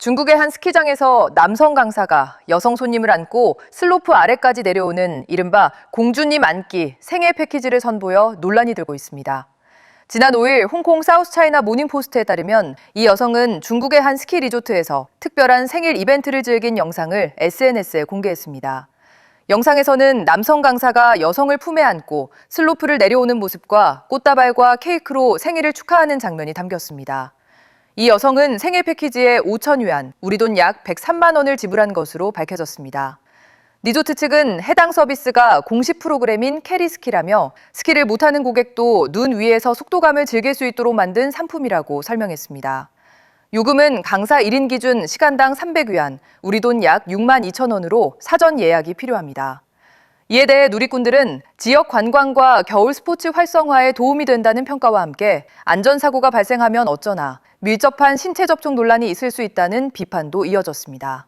중국의 한 스키장에서 남성 강사가 여성 손님을 안고 슬로프 아래까지 내려오는 이른바 공주님 안기 생애 패키지를 선보여 논란이 들고 있습니다. 지난 5일 홍콩 사우스차이나 모닝포스트에 따르면 이 여성은 중국의 한 스키 리조트에서 특별한 생일 이벤트를 즐긴 영상을 SNS에 공개했습니다. 영상에서는 남성 강사가 여성을 품에 안고 슬로프를 내려오는 모습과 꽃다발과 케이크로 생일을 축하하는 장면이 담겼습니다. 이 여성은 생일 패키지에 5천 위안, 우리 돈 약 103만 원을 지불한 것으로 밝혀졌습니다. 리조트 측은 해당 서비스가 공식 프로그램인 캐리스키라며 스키를 못하는 고객도 눈 위에서 속도감을 즐길 수 있도록 만든 상품이라고 설명했습니다. 요금은 강사 1인 기준 시간당 300위안, 우리 돈 약 6만 2천 원으로 사전 예약이 필요합니다. 이에 대해 누리꾼들은 지역 관광과 겨울 스포츠 활성화에 도움이 된다는 평가와 함께 안전사고가 발생하면 어쩌나 밀접한 신체 접촉 논란이 있을 수 있다는 비판도 이어졌습니다.